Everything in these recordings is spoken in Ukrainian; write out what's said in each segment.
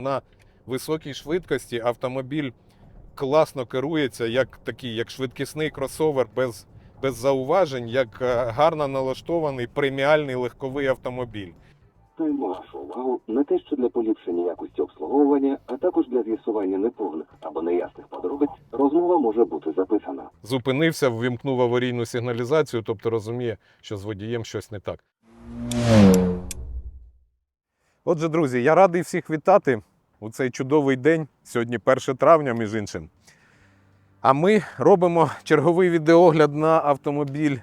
На високій швидкості автомобіль класно керується, як такий, як швидкісний кросовер без, без зауважень, як е, гарно налаштований преміальний легковий автомобіль. Звертаємо вашу увагу на те, що для поліпшення якості обслуговування, а також для з'ясування неповних або неясних подробиць, розмова може бути записана. Зупинився, ввімкнув аварійну сигналізацію, тобто розуміє, що з водієм щось не так. Отже, друзі, я радий всіх вітати у цей чудовий день. Сьогодні 1 травня, між іншим. А ми робимо черговий відеогляд на автомобіль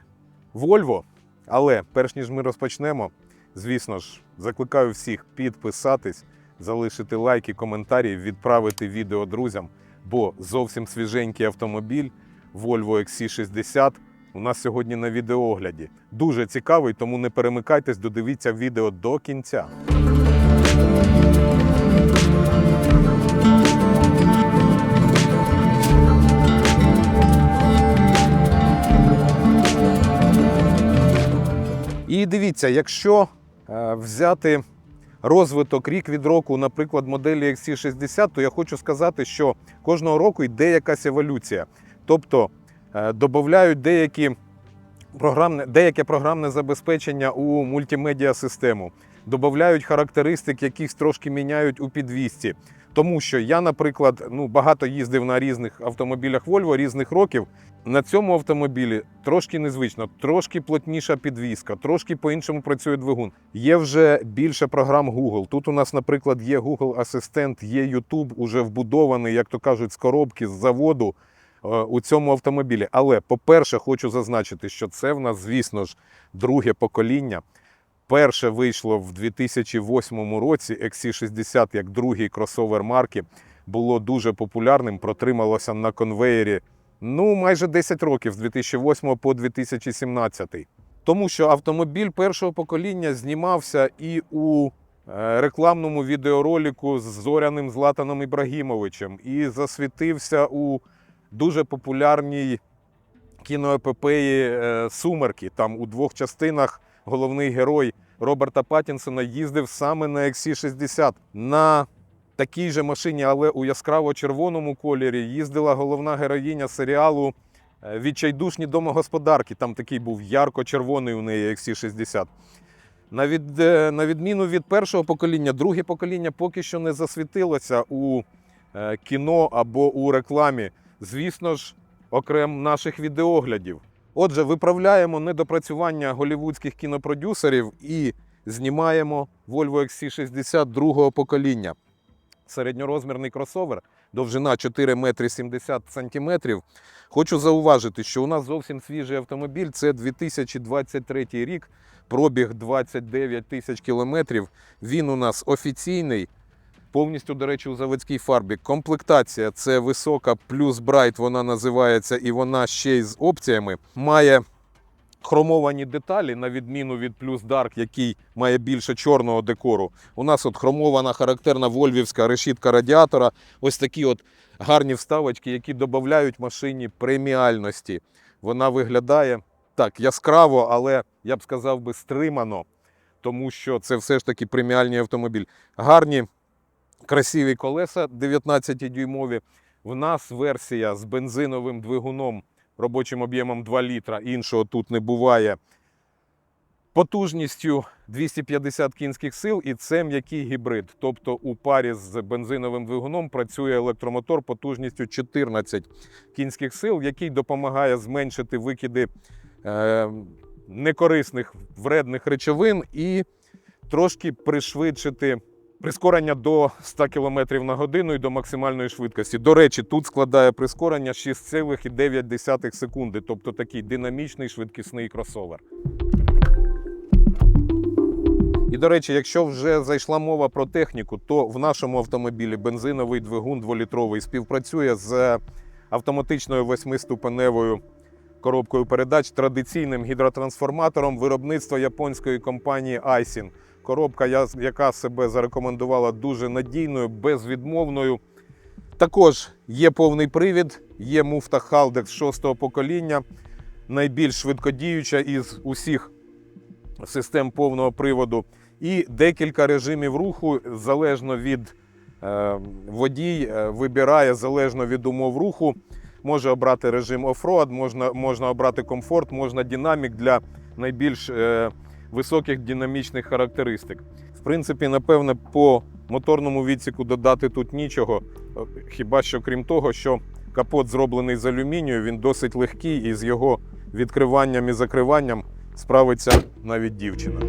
Volvo. Але перш ніж ми розпочнемо, звісно ж, закликаю всіх підписатись, залишити лайки, коментарі, відправити відео друзям, бо зовсім свіженький автомобіль Volvo XC60 у нас сьогодні на відеогляді. Дуже цікавий, тому не перемикайтесь, додивіться відео до кінця. І дивіться, якщо е, взяти розвиток рік від року, наприклад, моделі XC60, то я хочу сказати, що кожного року йде якась еволюція. Тобто е, додають деякі програмне, деяке програмне забезпечення у мультимедіа систему, додають характеристик, яких трошки міняють у підвісці. Тому що я, наприклад, ну, багато їздив на різних автомобілях Volvo різних років. На цьому автомобілі трошки незвично, трошки плотніша підвіска, трошки по-іншому працює двигун. Є вже більше програм Google. Тут у нас, наприклад, є Google Асистент, є YouTube, уже вбудований, як то кажуть, з коробки, з заводу е, у цьому автомобілі. Але, по-перше, хочу зазначити, що це в нас, звісно ж, друге покоління. Перше вийшло в 2008 році. XC60 як другий кросовер марки було дуже популярним, протрималося на конвеєрі ну майже 10 років з 2008 по 2017. Тому що автомобіль першого покоління знімався і у е, рекламному відеоролику з зоряним Златаном Ібрагімовичем, і засвітився у дуже популярній кіноепопеї е, Сумерки. Там у двох частинах головний герой Роберта Паттінсона їздив саме на XC60. На такій же машині, але у яскраво-червоному кольорі, їздила головна героїня серіалу е, Відчайдушні домогосподарки. Там такий був ярко-червоний у неї XC60. На, від, е, на відміну від першого покоління, друге покоління поки що не засвітилося у е, кіно або у рекламі. Звісно ж, окрім наших відеоглядів. Отже, виправляємо недопрацювання голівудських кінопродюсерів і знімаємо Volvo XC60 другого покоління. Середньорозмірний кросовер, довжина 4 метри 70 сантиметрів. Хочу зауважити, що у нас зовсім свіжий автомобіль. Це 2023 рік, пробіг 29 тисяч кілометрів. Він у нас офіційний, повністю, до речі, у заводській фарбі. Комплектація це висока плюс брайт, вона називається, і вона ще й з опціями. Має хромовані деталі, на відміну від плюс Dark, який має більше чорного декору. У нас от хромована характерна вольвівська решітка радіатора. Ось такі от гарні вставочки, які додають машині преміальності. Вона виглядає так яскраво, але я б сказав би стримано, тому що це все ж таки преміальний автомобіль. Гарні красиві колеса 19-дюймові. В нас версія з бензиновим двигуном робочим об'ємом 2 літра, іншого тут не буває. Потужністю 250 кінських сил, і це м'який гібрид. Тобто у парі з бензиновим двигуном працює електромотор потужністю 14 кінських сил, який допомагає зменшити викиди е, некорисних вредних речовин і трошки пришвидшити прискорення до 100 км на годину і до максимальної швидкості. До речі, тут складає прискорення 6,9 секунди, тобто такий динамічний швидкісний кросовер. І до речі, якщо вже зайшла мова про техніку, то в нашому автомобілі бензиновий двигун 2-літровий співпрацює з автоматичною восьмиступеневою коробкою передач традиційним гідротрансформатором виробництва японської компанії Aisin. Коробка, яка себе зарекомендувала дуже надійною, безвідмовною. Також є повний привід, є муфта Haldex 6 покоління, найбільш швидкодіюча із усіх систем повного приводу. І декілька режимів руху залежно від е, водій е, вибирає залежно від умов руху. Може обрати режим оффроад, можна, можна обрати комфорт, можна динамік для найбільш е, високих динамічних характеристик. В принципі, напевне, по моторному відсіку додати тут нічого. е, Хіба що крім того, що капот зроблений з алюмінію, він досить легкий і з його відкриванням і закриванням справиться навіть дівчина.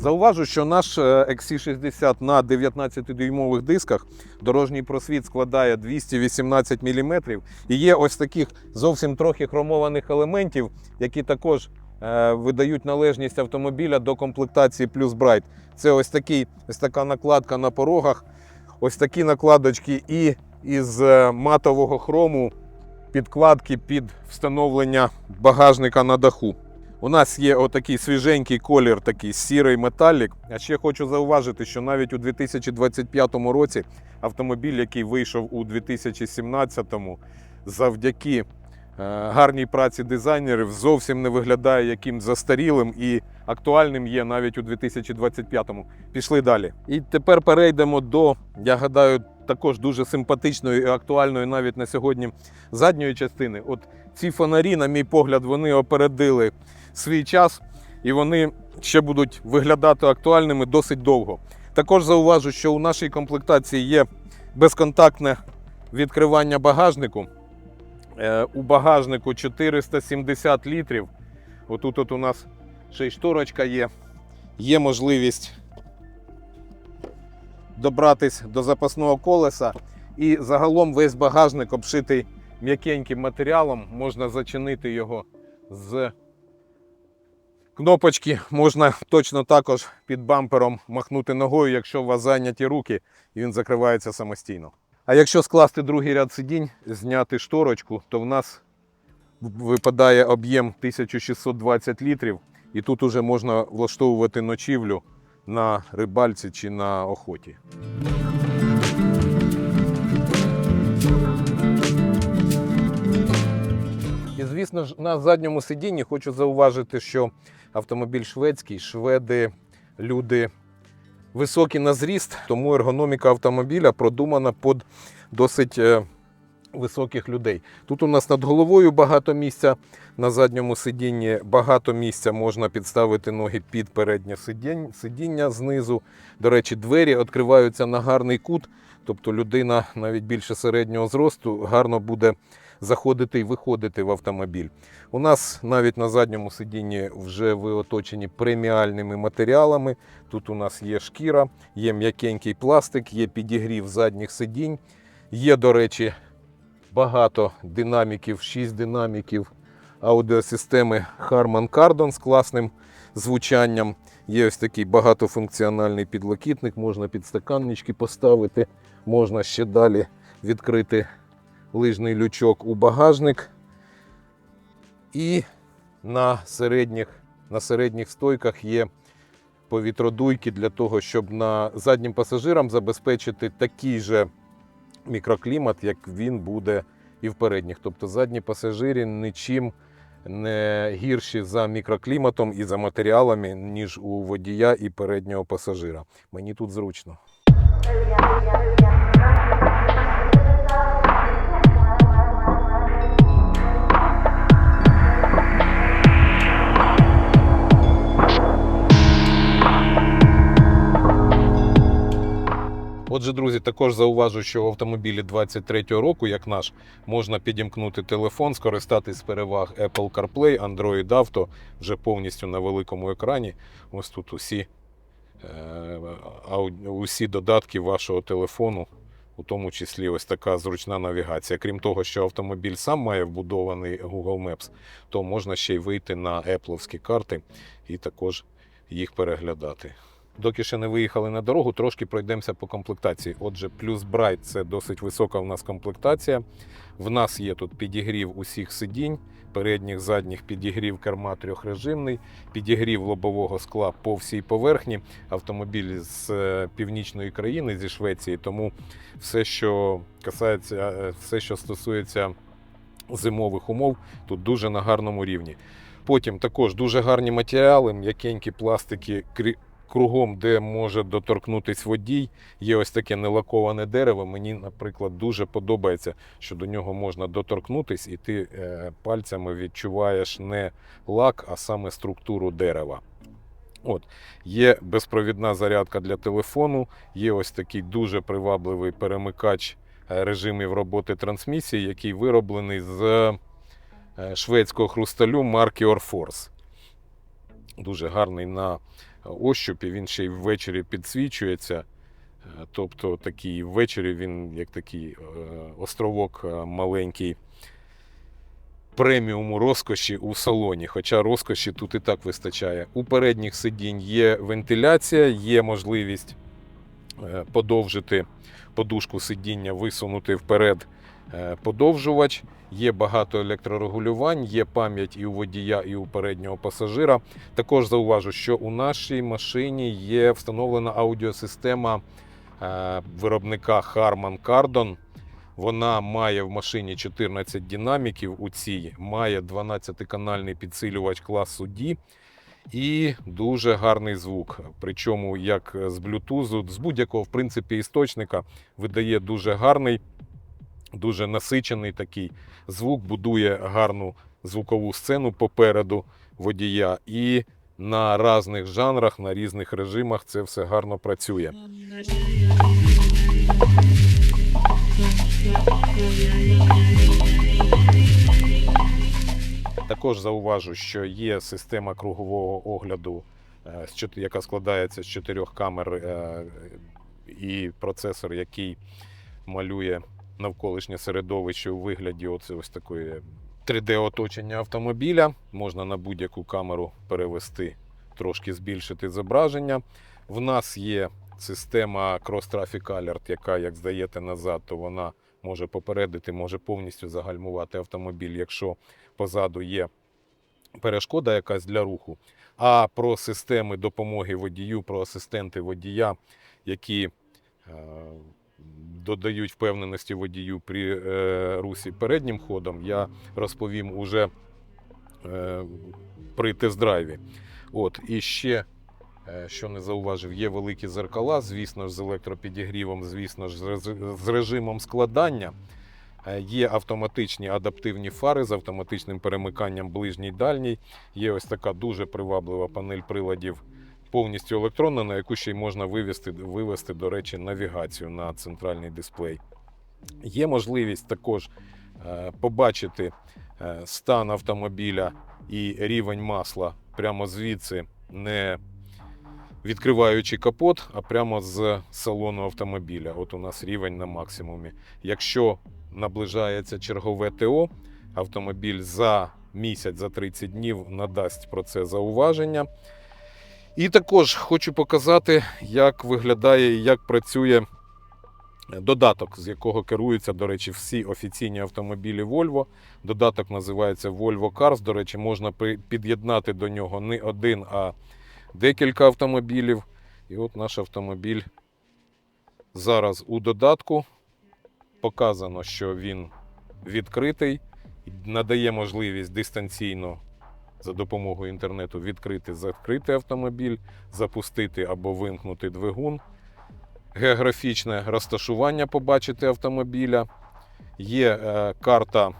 Зауважу, що наш е, XC60 на 19-дюймових дисках дорожній просвіт складає 218 мм. І є ось таких зовсім трохи хромованих елементів, які також е, видають належність автомобіля до комплектації Plus Bright. Це ось, такий, ось така накладка на порогах, ось такі накладочки і із е, матового хрому підкладки під встановлення багажника на даху. У нас є отакий свіженький колір, такий сірий металік. А ще хочу зауважити, що навіть у 2025 році автомобіль, який вийшов у 2017-му, завдяки е, гарній праці дизайнерів, зовсім не виглядає яким застарілим і актуальним є навіть у 2025-му. Пішли далі. І тепер перейдемо до, я гадаю, також дуже симпатичної і актуальної навіть на сьогодні задньої частини. От ці фонарі, на мій погляд, вони опередили свій час і вони ще будуть виглядати актуальними досить довго. Також зауважу, що у нашій комплектації є безконтактне відкривання багажнику. Е, У багажнику 470 літрів. Отут от у нас ще й шторочка є. Є можливість добратись до запасного колеса. І загалом весь багажник обшитий м'якеньким матеріалом. Можна зачинити його з кнопочки. Можна точно також під бампером махнути ногою, якщо у вас зайняті руки, і він закривається самостійно. А якщо скласти другий ряд сидінь, зняти шторочку, то в нас випадає об'єм 1620 літрів, і тут уже можна влаштовувати ночівлю на рибальці чи на охоті. І звісно ж, на задньому сидінні хочу зауважити, що автомобіль шведський, шведи, люди високі на зріст, тому ергономіка автомобіля продумана під досить е, високих людей. Тут у нас над головою багато місця на задньому сидінні, багато місця можна підставити ноги під переднє сидіння, сидіння знизу. До речі, двері відкриваються на гарний кут, тобто людина навіть більше середнього зросту гарно буде заходити і виходити в автомобіль. У нас навіть на задньому сидінні вже ви оточені преміальними матеріалами. Тут у нас є шкіра, є м'якенький пластик, є підігрів задніх сидінь. Є, до речі, багато динаміків, 6 динаміків аудіосистеми Harman Kardon з класним звучанням. Є ось такий багатофункціональний підлокітник, можна підстаканнички поставити, можна ще далі відкрити лижний лючок у багажник. І на середніх, на середніх стойках є повітродуйки для того, щоб на заднім пасажирам забезпечити такий же мікроклімат, як він буде і в передніх. Тобто задні пасажири нічим не гірші за мікрокліматом і за матеріалами, ніж у водія і переднього пасажира. Мені тут зручно. Отже, друзі, також зауважу, що в автомобілі 23-го року, як наш, можна підімкнути телефон, скористатись переваг Apple CarPlay, Android Auto вже повністю на великому екрані. Ось тут усі, е, усі додатки вашого телефону, у тому числі ось така зручна навігація. Крім того, що автомобіль сам має вбудований Google Maps, то можна ще й вийти на Apple карти і також їх переглядати. Доки ще не виїхали на дорогу, трошки пройдемося по комплектації. Отже, плюс Bright це досить висока в нас комплектація. В нас є тут підігрів усіх сидінь, передніх, задніх підігрів керма трьохрежимний, підігрів лобового скла по всій поверхні. Автомобіль з е, північної країни, зі Швеції, тому все, що касається, е, все, що стосується зимових умов, тут дуже на гарному рівні. Потім також дуже гарні матеріали, м'якенькі пластики, кругом, де може доторкнутись водій, є ось таке нелаковане дерево. Мені, наприклад, дуже подобається, що до нього можна доторкнутись, і ти е, пальцями відчуваєш не лак, а саме структуру дерева. От, є безпровідна зарядка для телефону, є ось такий дуже привабливий перемикач е, режимів роботи трансмісії, який вироблений з е, шведського хрусталю марки Orforce. Дуже гарний на ощупі, він ще й ввечері підсвічується. Е, Тобто такий ввечері він як такий е, островок е, маленький преміуму розкоші у салоні. Хоча розкоші тут і так вистачає. У передніх сидінь є вентиляція, є можливість подовжити подушку сидіння, висунути вперед подовжувач. Є багато електрорегулювань, є пам'ять і у водія, і у переднього пасажира. Також зауважу, що у нашій машині є встановлена аудіосистема е, виробника Harman Kardon. Вона має в машині 14 динаміків у цій, має 12-канальний підсилювач класу D і дуже гарний звук. Причому як з Bluetooth, з будь-якого в принципі істочника видає дуже гарний, дуже насичений такий звук, будує гарну звукову сцену попереду водія. І на різних жанрах, на різних режимах це все гарно працює. Також зауважу, що є система кругового огляду, е, яка складається з чотирьох камер е, і процесор, який малює навколишнє середовище у вигляді оце ось такої 3D-оточення автомобіля. Можна на будь-яку камеру перевести, трошки збільшити зображення. В нас є система Cross Traffic Alert, яка, як здаєте назад, то вона може попередити, може повністю загальмувати автомобіль, якщо позаду є перешкода якась для руху. А про системи допомоги водію, про асистенти водія, які е, додають впевненості водію при е, русі переднім ходом, я розповім уже е, при тест-драйві. От, і ще, е, що не зауважив, є великі зеркала, звісно ж, з електропідігрівом, звісно ж, з режимом складання. Е, Є автоматичні адаптивні фари з автоматичним перемиканням ближній дальній. Є ось така дуже приваблива панель приладів, повністю електронна, на яку ще й можна вивести, вивести, до речі, навігацію на центральний дисплей. Є можливість також е, побачити е, стан автомобіля і рівень масла прямо звідси, не відкриваючи капот, а прямо з салону автомобіля. От у нас рівень на максимумі. Якщо наближається чергове ТО, автомобіль за місяць, за 30 днів надасть про це зауваження. І також хочу показати, як виглядає і як працює додаток, з якого керуються, до речі, всі офіційні автомобілі Volvo. Додаток називається Volvo Cars. До речі, можна під'єднати до нього не один, а декілька автомобілів. І от наш автомобіль зараз у додатку. Показано, що він відкритий, надає можливість дистанційно за допомогою інтернету відкрити, закрити автомобіль, запустити або вимкнути двигун. Географічне розташування побачити автомобіля. Є е, карта,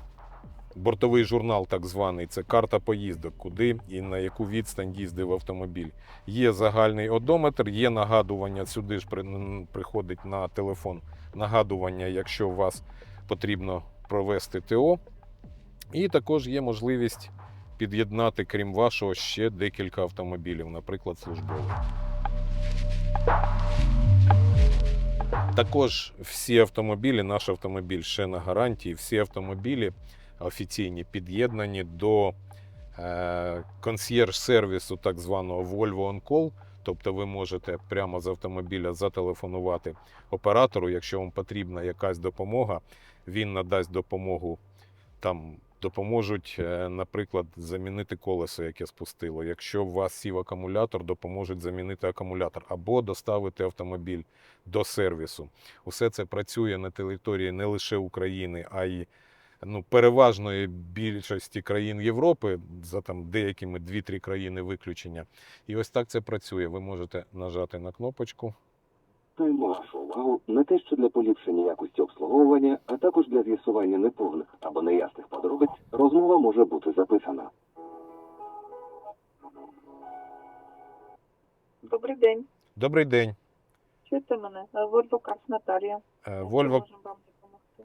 бортовий журнал, так званий, це карта поїздок, куди і на яку відстань їздив автомобіль. Є загальний одометр, є нагадування, сюди ж при- приходить на телефон нагадування, якщо у вас потрібно провести ТО. І також є можливість під'єднати, крім вашого, ще декілька автомобілів, наприклад, службових. Також всі автомобілі, наш автомобіль ще на гарантії, всі автомобілі офіційні під'єднані до е, консьєрж-сервісу, так званого Volvo On Call. Тобто ви можете прямо з автомобіля зателефонувати оператору, якщо вам потрібна якась допомога, він надасть допомогу там. Допоможуть, е, наприклад, замінити колесо, яке спустило. Якщо у вас сів акумулятор, допоможуть замінити акумулятор або доставити автомобіль до сервісу. Усе це працює на території не лише України, а й ну, переважної більшості країн Європи, за там деякими 2-3 країни виключення. І ось так це працює. Ви можете нажати на кнопочку. Увагу на те, що для поліпшення якості обслуговування, а також для з'ясування неповних або неясних подробиць, розмова може бути записана. Добрий день. Добрий день. Чуєте мене? Вольво Карс Наталія. Допомогти?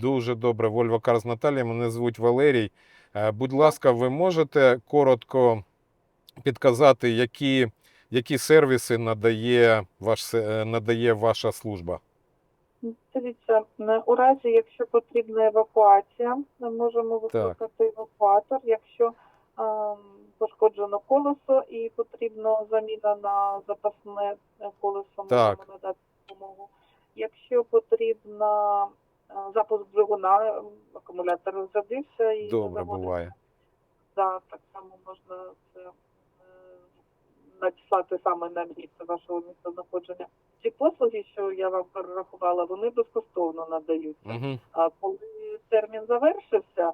Дуже добре, Volvo Cars Наталія. Мене звуть Валерій. Е, Будь ласка, ви можете коротко підказати, які, які сервіси надає, ваш, е, надає ваша служба? Дивіться, е, у разі, якщо потрібна евакуація, ми можемо викликати евакуатор. Якщо ем, пошкоджено колесо і потрібна заміна на запасне е, колесо, Так. можемо надати допомогу. Якщо потрібна е, запуск двигуна, акумулятор розрядився і Добре, буває. Да, так само можна це е, надіслати саме на місце вашого місця знаходження. Ці послуги, що я вам перерахувала, вони безкоштовно надаються. Угу. А коли термін завершився,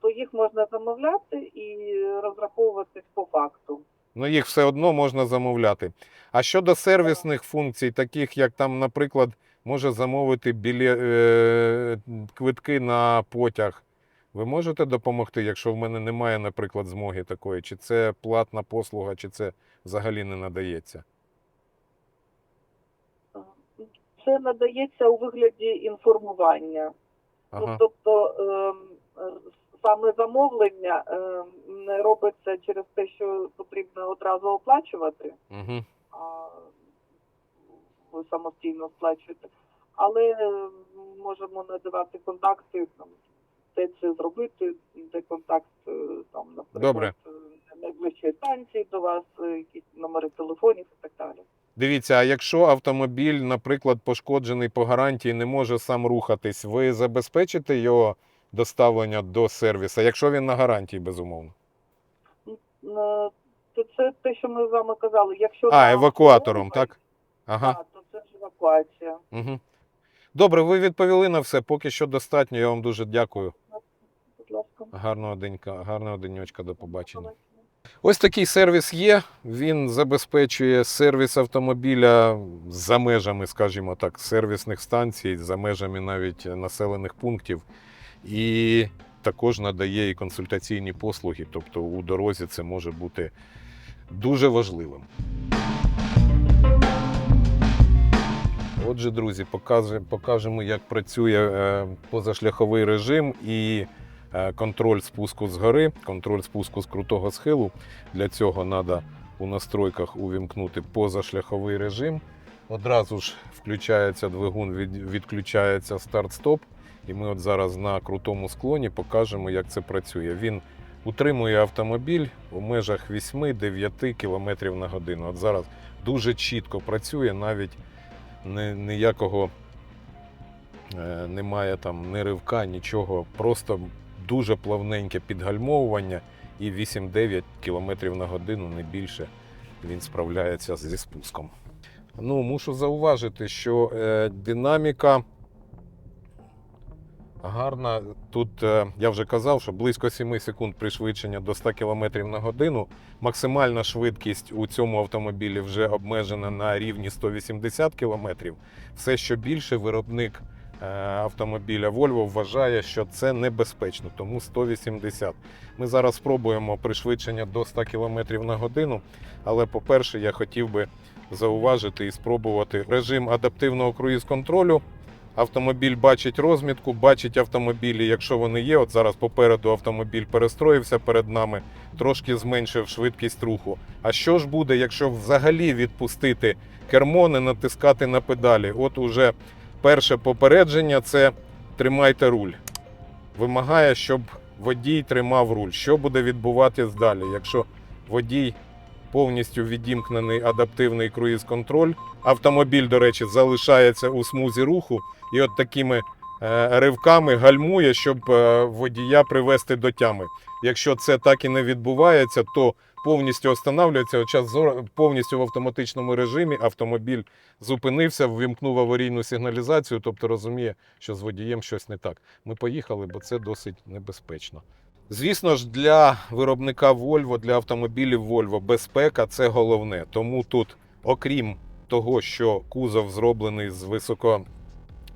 то їх можна замовляти і розраховуватись по факту. Ну, їх все одно можна замовляти. А щодо сервісних функцій, таких як там, наприклад, може замовити білі... е... квитки на потяг, ви можете допомогти, якщо в мене немає, наприклад, змоги такої? Чи це платна послуга, чи це взагалі не надається? Це надається у вигляді інформування. Ну, тобто ем, е, саме замовлення ем, не робиться через те, що потрібно одразу оплачувати, Угу. а ви самостійно сплачуєте. Але ем, можемо надавати контакти, там, де це зробити, де контакт е, там, наприклад, Добре. е, найближчої станції до вас, е, якісь номери телефонів і так далі. Дивіться, а якщо автомобіль, наприклад, пошкоджений по гарантії, не може сам рухатись, ви забезпечите його доставлення до сервісу, якщо він на гарантії, безумовно. То це те, що ми з вами казали. Якщо А, евакуатором, так? Ага. Так, то це ж евакуація. Угу. Добре, ви відповіли на все. Поки що достатньо. Я вам дуже дякую. Будь ласка. Гарного денька, гарного денечка, до побачення. Ось такий сервіс є. Він забезпечує сервіс автомобіля за межами, скажімо так, сервісних станцій, за межами навіть населених пунктів. І також надає і консультаційні послуги. Тобто у дорозі це може бути дуже важливим. Отже, друзі, покажемо, як працює е, позашляховий режим і контроль спуску з гори, контроль спуску з крутого схилу. Для цього треба у настройках увімкнути позашляховий режим. Одразу ж включається двигун, відключається старт-стоп. І ми от зараз на крутому склоні покажемо, як це працює. Він утримує автомобіль у межах 8-9 км на годину. От зараз дуже чітко працює, навіть ні- ніякого е, немає там ні ривка, нічого. Просто дуже плавненьке підгальмовування і 8-9 км на годину, не більше він справляється зі спуском. Ну, мушу зауважити, що е, динаміка гарна. Тут е, я вже казав, що близько 7 секунд пришвидшення до 100 км на годину. Максимальна швидкість у цьому автомобілі вже обмежена на рівні 180 км. Все, що більше, виробник автомобіля Volvo вважає, що це небезпечно, тому 180. Ми зараз спробуємо пришвидшення до 100 км на годину. Але, по-перше, я хотів би зауважити і спробувати режим адаптивного круїз-контролю. Автомобіль бачить розмітку, бачить автомобілі, якщо вони є. От зараз попереду автомобіль перестроївся перед нами, трошки зменшив швидкість руху. А що ж буде, якщо взагалі відпустити кермо, не натискати на педалі? От уже перше попередження це тримайте руль. Вимагає, щоб водій тримав руль. Що буде відбуватись далі? Якщо водій повністю відімкнений адаптивний круїз-контроль, автомобіль, до речі, залишається у смузі руху і от такими е, ривками гальмує, щоб е, водія привести до тями. Якщо це так і не відбувається, то повністю останавливається. От час повністю в автоматичному режимі автомобіль зупинився, ввімкнув аварійну сигналізацію, тобто розуміє, що з водієм щось не так. Ми поїхали, бо це досить небезпечно. Звісно ж, для виробника Volvo, для автомобілів Volvo безпека це головне. Тому тут, окрім того, що кузов зроблений з високо.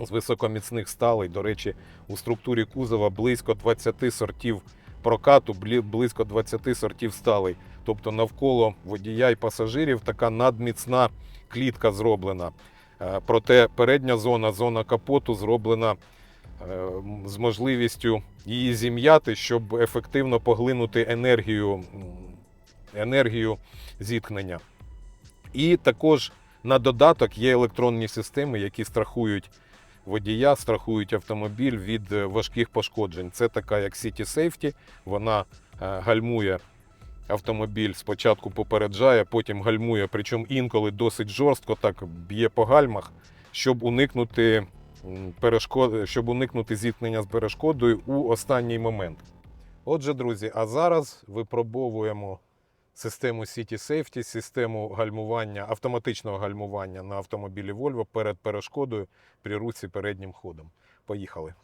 З високоміцних сталей, до речі, у структурі кузова близько 20 сортів прокату, близько 20 сортів сталей. Тобто навколо водія і пасажирів така надміцна клітка зроблена. Е, Проте передня зона, зона капоту зроблена е, з можливістю її зім'яти, щоб ефективно поглинути енергію, енергію зіткнення. І також на додаток є електронні системи, які страхують водія, страхують автомобіль від е, важких пошкоджень. Це така як City Safety, вона е, гальмує автомобіль, спочатку попереджає, потім гальмує, причому інколи досить жорстко так б'є по гальмах, щоб уникнути перешкод, щоб уникнути зіткнення з перешкодою у останній момент. Отже, друзі, а зараз випробовуємо систему City Safety, систему гальмування, автоматичного гальмування на автомобілі Volvo перед перешкодою при русі переднім ходом. Поїхали.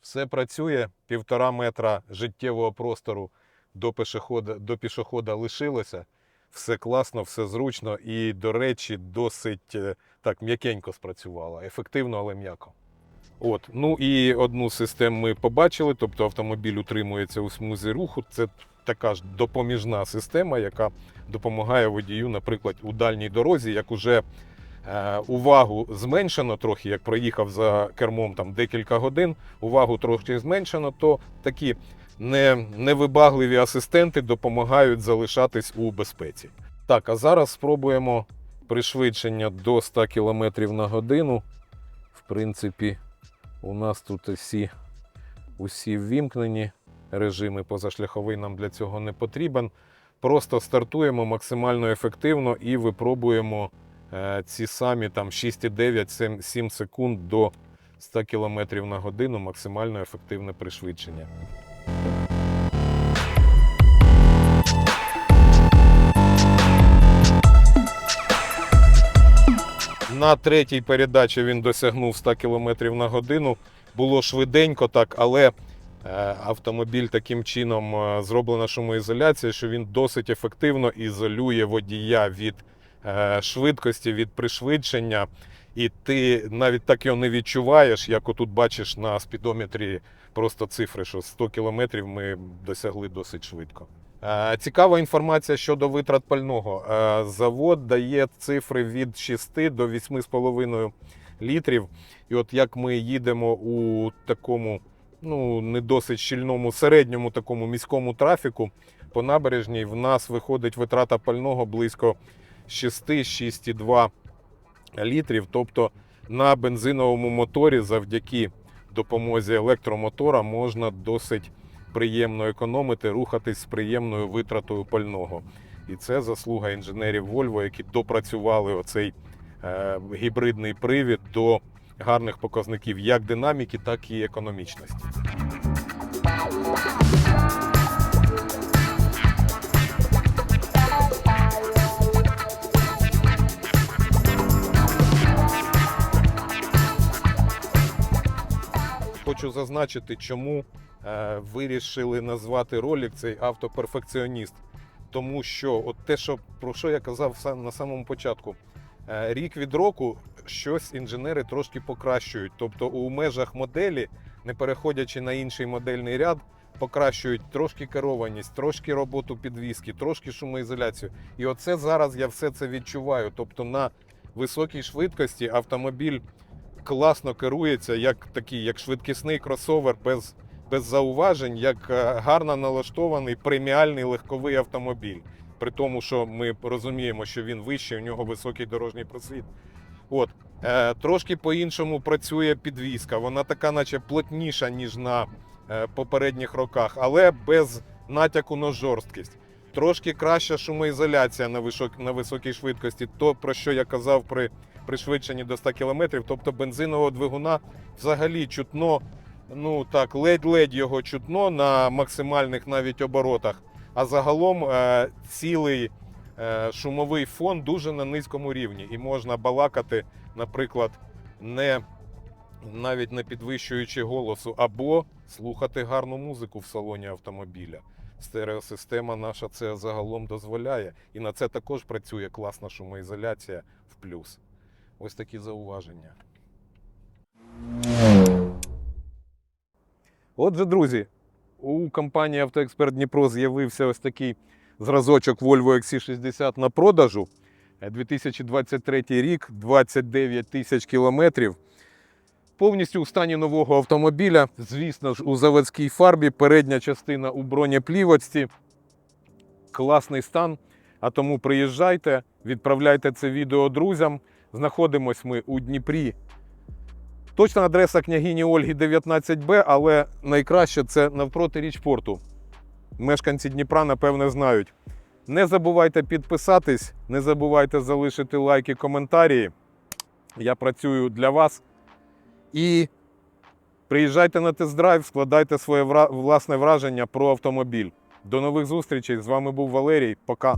Все працює, півтора метра життєвого простору до пішохода, до пішохода лишилося. Все класно, все зручно і, до речі, досить е, так м'якенько спрацювало. Ефективно, але м'яко. От, ну і одну систему ми побачили, тобто автомобіль утримується у смузі руху. Це така ж допоміжна система, яка допомагає водію, наприклад, у дальній дорозі, як уже е, увагу зменшено трохи, як проїхав за кермом там декілька годин, увагу трохи зменшено, то такі не, невибагливі асистенти допомагають залишатись у безпеці. Так, а зараз спробуємо пришвидшення до 100 км на годину. В принципі, у нас тут усі, усі ввімкнені режими позашляховий нам для цього не потрібен. Просто стартуємо максимально ефективно і випробуємо е, ці самі там 6,9-7 секунд до 100 км на годину максимально ефективне пришвидшення. На третій передачі він досягнув 100 км на годину. Було швиденько так, але е, автомобіль таким чином е, зроблена шумоізоляція, що він досить ефективно ізолює водія від е, швидкості, від пришвидшення. І ти навіть так його не відчуваєш, як отут бачиш на спідометрі просто цифри, що 100 км ми досягли досить швидко. Е, Цікава інформація щодо витрат пального. Е, Завод дає цифри від 6 до 8,5 літрів. І от як ми їдемо у такому ну, не досить щільному середньому такому міському трафіку по набережній, в нас виходить витрата пального близько 6-6,2 літрів. Тобто на бензиновому моторі завдяки допомозі електромотора можна досить приємно економити, рухатись з приємною витратою пального. І це заслуга інженерів Volvo, які допрацювали оцей е, гібридний привід до гарних показників як динаміки, так і економічності. Хочу зазначити, чому вирішили назвати ролик цей автоперфекціоніст. Тому що от те, що про що я казав на самому початку, е, рік від року щось інженери трошки покращують. Тобто у межах моделі, не переходячи на інший модельний ряд, покращують трошки керованість, трошки роботу підвіски, трошки шумоізоляцію. І оце зараз я все це відчуваю. Тобто на високій швидкості автомобіль класно керується, як такий, як швидкісний кросовер без, без зауважень, як е, гарно налаштований преміальний легковий автомобіль. При тому, що ми розуміємо, що він вищий, у нього високий дорожній просвіт. От е, трошки по-іншому працює підвіска. Вона така, наче плотніша, ніж на е, попередніх роках, але без натяку на жорсткість. Трошки краща шумоізоляція на, висок, на високій швидкості. То про що я казав при пришвидшенні до 100 км, тобто бензинового двигуна взагалі чутно ну так, ледь-ледь його чутно на максимальних навіть оборотах. А загалом е, цілий е, шумовий фон дуже на низькому рівні. І можна балакати, наприклад, не навіть не підвищуючи голосу, або слухати гарну музику в салоні автомобіля. Стереосистема наша це загалом дозволяє. І на це також працює класна шумоізоляція в плюс. Ось такі зауваження. Отже, друзі, у компанії Автоексперт Дніпро з'явився ось такий зразочок Volvo XC60 на продажу. Е, 2023 рік, 29 тисяч кілометрів. Повністю у стані нового автомобіля. Звісно ж, у заводській фарбі, передня частина у бронеплівочці. Класний стан. А тому приїжджайте, відправляйте це відео друзям. Знаходимось ми у Дніпрі. Точна адреса княгині Ольги 19Б, але найкраще це навпроти річпорту. Мешканці Дніпра, напевне, знають. Не забувайте підписатись, не забувайте залишити лайки, коментарі. Я працюю для вас. І приїжджайте на тест-драйв, складайте своє власне враження про автомобіль. До нових зустрічей. З вами був Валерій. Пока.